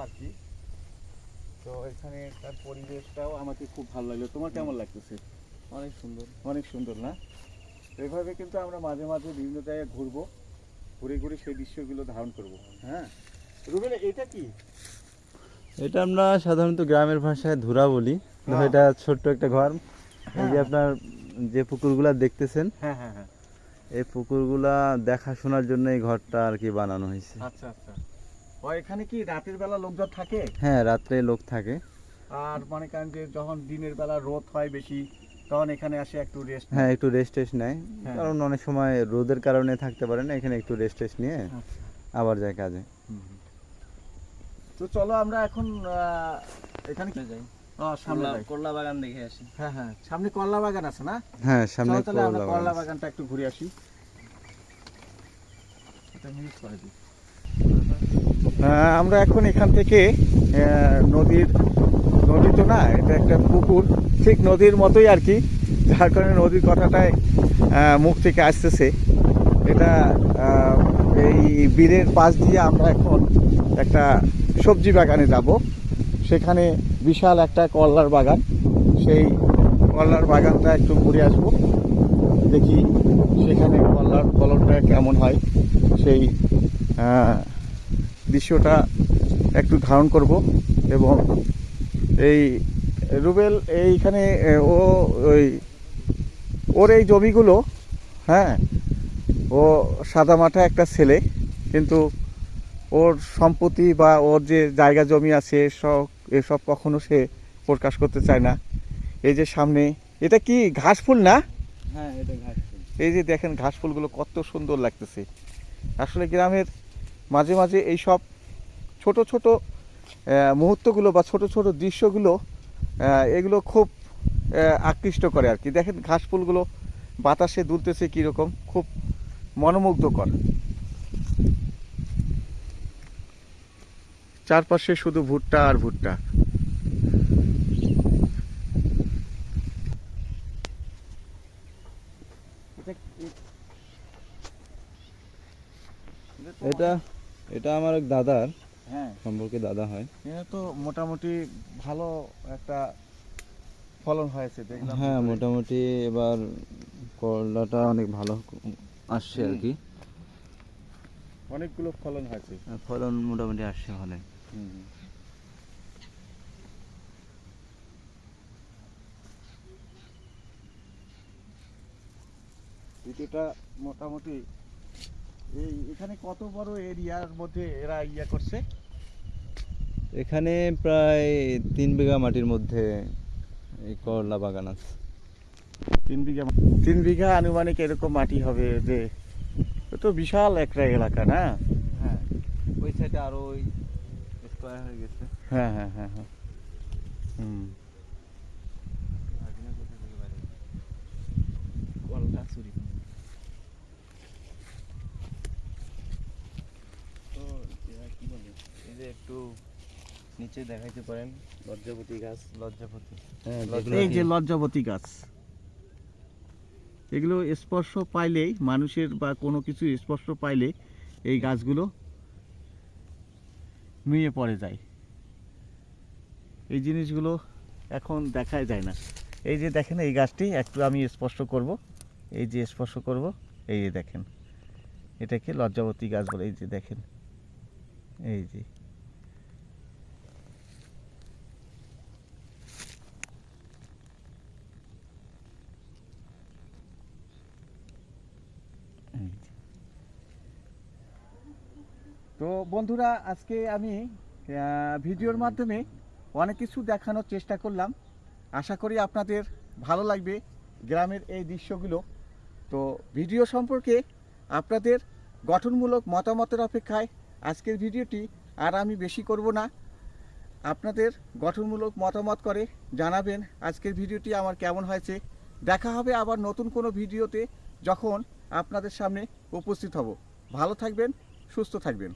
আর কি তো এখানে তার পরিবেশটাও আমাকে খুব ভালো লাগল। তোমার কেমন লাগতেছে? অনেক সুন্দর। অনেক সুন্দর না? তো এইভাবে কিন্তু আমরা মাঝে মাঝে বিভিন্ন জায়গায় ঘুরবো ঘুরে ঘুরে সেই দৃশ্যগুলো ধারণ করব। হ্যাঁ? রুবেল এটা কি? এটা আমরা সাধারণত গ্রামের ভাষায় ধুরা বলি। হ্যাঁ। এটা ছোট্ট একটা ঘর। এই যে হ্যাঁ। আপনার যে পুকুরগুলা দেখতেছেন হ্যাঁ হ্যাঁ হ্যাঁ। এই পুকুরগুলা দেখাশোনার জন্য এই ঘরটা আর কি বানানো হয়েছে। আচ্ছা আচ্ছা। ও এখানে কি রাতের বেলা লোকজন থাকে? হ্যাঁ রাত্রে লোক থাকে। আর মনে করেন যে যখন দিনের বেলা রোদ হয় বেশি তখন এখানে আসে একটু রেস্ট হ্যাঁ একটু রেস্ট টেস্ট নেয়। হ্যাঁ। কারণ অনেক সময় রোদের কারণে থাকতে পারে না এখানে একটু রেস্ট টেস্ট নিয়ে আচ্ছা। আবার যায় কাজে। তো চলো আমরা এখন আহ, এখানে কি? যাই। সামনে। করলা বাগান দেখে আসি। হ্যাঁ হ্যাঁ। সামনে করলা বাগান আছে না? হ্যাঁ সামনে করলা। বাগানটা একটু ঘুরে আসি। এটা মিউট করে দিই। আমরা এখন এখান থেকে নদীর, নদী তো না, এটা একটা পুকুর, ঠিক নদীর মতোই আর কি, যার কারণে নদীর কথাটায় মুখ থেকে আসতেছে। এটা এই বীরের পাশ দিয়ে আমরা এখন একটা সবজি বাগানে যাব। সেখানে বিশাল একটা করলার বাগান। সেই করলার বাগানটা একটু ঘুরে আসব। দেখি সেখানে কলার ফলনটা কেমন হয়। সেই দৃশ্যটা একটু ধারণ করব এবং এই রুবেল এইখানে ও ওই ওর এই জমিগুলো হ্যাঁ ও সাদামাটা একটা ছেলে কিন্তু ওর সম্পত্তি বা ওর যে জায়গা জমি আছে সব এসব কখনো সে প্রকাশ করতে চায় না। এই যে সামনে এটা কি ঘাস ফুল না? হ্যাঁ এটা ঘাট এই যে দেখেন ঘাস ফুলগুলো কত সুন্দর লাগতেছে। আসলে গ্রামের মাঝে মাঝে এই সব ছোট ছোট মুহূর্তগুলো বা ছোট ছোট দৃশ্যগুলো এগুলো খুব আকৃষ্ট করে আর কি। দেখেন ঘাস ফুলগুলো বাতাসে দুলতেছে কীরকম, খুব মনোমুগ্ধকর। চারপাশে শুধু ভুট্টা আর ভুট্টা। এটা এটা আমার এক দাদার হ্যাঁ। সম্পর্কে দাদা হয়। এটা তো মোটামুটি ভালো একটা ফলন হয়েছে দেখলাম। হ্যাঁ মোটামুটি এবার করলাটা অনেক ভালো আসছে আর কি অনেকগুলো ফলন হয়েছে। ফলন মোটামুটি আসছে ভালো ভিডিওটা মোটামুটি এই এখানে কত বড় এরিয়ার মধ্যে এরা ইয়া করছে? এখানে প্রায় তিন বিঘা মাটির মধ্যে এই করলা বাগান আছে। তিন বিঘা তিন বিঘা আনুমানিক এরকম মাটি হবে যে এ তো বিশাল একটা এলাকা না? হ্যাঁ ওই সাইডে আরও ওই স্কোয়ার হয়ে গেছে। হ্যাঁ হ্যাঁ হ্যাঁ হ্যাঁ। হুম করলা চুরি তো এরা কি বলে এই যে একটু নিচে দেখাইতে পারেন। লজ্জাপতি গাছ। লজ্জাপতি। হ্যাঁ, এই যে কি? লজ্জাবতী গাছ এগুলো স্পর্শ পাইলেই মানুষের বা কোনো কিছু স্পর্শ পাইলে এই গাছগুলো নুয়ে পড়ে যায়। এই জিনিসগুলো এখন দেখাই যায় না। এই যে দেখেন এই গাছটি একটু আমি স্পর্শ করব। এই যে স্পর্শ করব এই যে দেখেন। এটাকে লজ্জাবতী গাছ বলে এই যে দেখেন। এই যে। তো বন্ধুরা, আজকে আমি ভিডিওর মাধ্যমে অনেক কিছু দেখানোর চেষ্টা করলাম। আশা করি আপনাদের ভালো লাগবে গ্রামের এই দৃশ্যগুলো। তো ভিডিও সম্পর্কে আপনাদের গঠনমূলক মতামতের অপেক্ষায় আজকের ভিডিওটি আর আমি বেশি করব না। আপনাদের গঠনমূলক মতামত করে জানাবেন আজকের ভিডিওটি আমার কেমন হয়েছে। দেখা হবে আবার নতুন কোনো ভিডিওতে যখন আপনাদের সামনে উপস্থিত হব। ভালো থাকবেন, সুস্থ থাকবেন।